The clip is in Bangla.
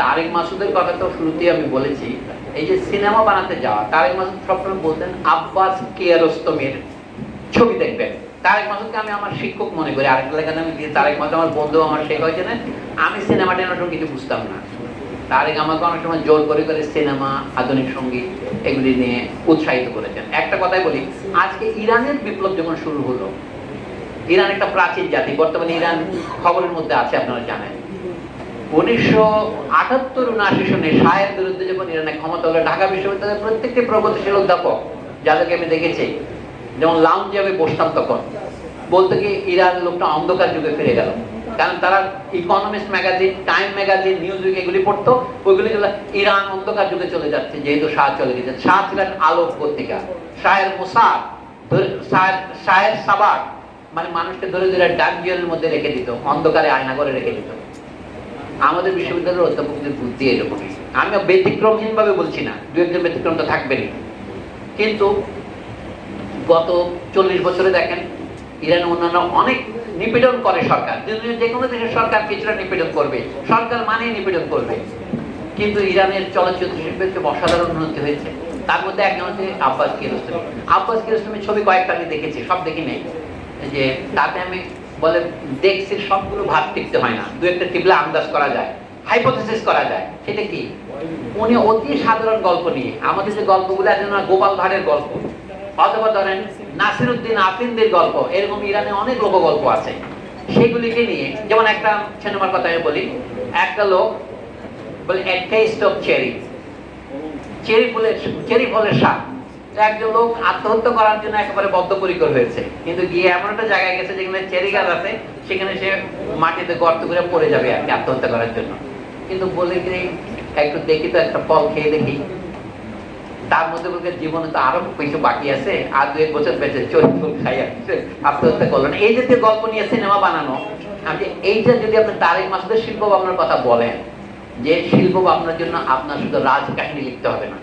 তারেক মাসুদের কথা তো শুরুতেই আমি বলেছি। এই যে সিনেমা বানাতে যাওয়া, তারেক মাসুদ সবসময় বলতেন, আব্বাস কিয়ারোস্তমের ছবি দেখবেন। তারেক মাসুদকে আমি আমার শিক্ষক মনে করি। আরেকটা লেখাতে আমি দিয়ে তারেক মাসুদ, আমার বন্ধু আমার শেখ হয়েছে না, আমি সিনেমা টেনেশন কিছু বুঝতাম না। তারেক আমাকে অনেক সময় জোর করে করে সিনেমা, আধুনিক সংগীত এগুলি নিয়ে উৎসাহিত করেছেন। একটা কথাই বলি, আজকে ইরানের বিপ্লব যখন শুরু হলো, ইরান একটা প্রাচীন জাতি, বর্তমানে ইরান খবরের মধ্যে আছে, আপনারা জানেন। উনিশশো উনআশি সনে বিরুদ্ধে যখন ইরানে ক্ষমতা হলো, ঢাকা বিশ্ববিদ্যালয়ের প্রত্যেকটি প্রগতিশীল অধ্যাপক, যাদেরকে আমি দেখেছি, যেমন লাউঞ্জে আমি বসতাম তখন, বলতে কি ইরান লোকটা অন্ধকার যুগে ফিরে গেল। কারণ তারা Economist magazine Time magazine Newsweek এগুলি পড়তো, ওইগুলি ইরান অন্ধকার যুগে চলে যাচ্ছে, যেহেতু শাহ চলে শাহ ছিলেন আলোক পত্রিকা। শাহের মুসাদ শাহের সাবাক মানে মানুষকে ধরে ধরে ডাক জেলের মধ্যে রেখে দিত, অন্ধকারে আয়না করে রেখে দিত। আমাদের বিশ্ববিদ্যালয়ের অধ্যাপকদের বুদ্ধি এরকমই আমি ব্যতিক্রমহীন ভাবে বলছি না, দু একজন ব্যতিক্রম তো থাকবেনই। কিন্তু গত চল্লিশ বছরে দেখেন, ইরান অন্যান্য অনেক নিপীড়ন করে সরকার। যে কোনো দেশের সরকার কিছুটা নিপীড়ন করবে। সরকার মানে নিপীড়ন করবে। কিন্তু ইরানের চলচ্চিত্র শিল্পের খুব অসাধারণ উন্নতি হয়েছে। তার মধ্যে একজন হচ্ছে আব্বাস কিয়ারোস্তমি আব্বাস কিয়ারোস্তমির ছবি কয়েকটা আমি দেখেছি, সব দেখি নেই। যে তাতে আমি বলে দেখছি সবগুলো ভাব টিকতে হয় না। দু একটা টিপলে আন্দাজ করা যায় হাইপোথেসিস করা যায়। সেটা কি? উনি অতি সাধারণ গল্প নিয়ে, আমাদের যে গল্পগুলো আছে না, গোপাল ভাঁড়ের গল্প, অথবা ধরেন নাসিরুদ্দিন আফিনদের গল্প, এরকম ইরানে অনেক লোক গল্প আছে। সেগুলিকে নিয়ে, যেমন একটা সিনেমার কথা আমি বলি, একটা লোক বলে এ টেস্ট চেরি চেরি ফুলের চেরি ফলের স্বাদ। একজন লোক আত্মহত্যা করার জন্য একেবারে বদ্ধপরিকর হয়েছে। কিন্তু গিয়ে এমন একটা জায়গায় গেছে যেখানে চেরি গাছ আছে, সেখানে সে মাটিতে গর্ত করে পড়ে যাবে আর কি আত্মহত্যা করার জন্য। কিন্তু বলে কি একটু দেখি তো, একটা ফল খেয়ে দেখি। তার মধ্যে বলতে জীবনে তো আরও কিছু বাকি আছে, আর দু এক বছর বেঁচে চরিত্র খাই আত্মহত্যা করল না। এই জাতীয় গল্প নিয়ে সিনেমা বানানো, আমি এইটা যদি আপনি তারেক মাসুদের শিল্প ভাবনার কথা বলেন, যে শিল্প ভাবনার জন্য আপনার শুধু রাজ কাহিনী লিখতে হবে না।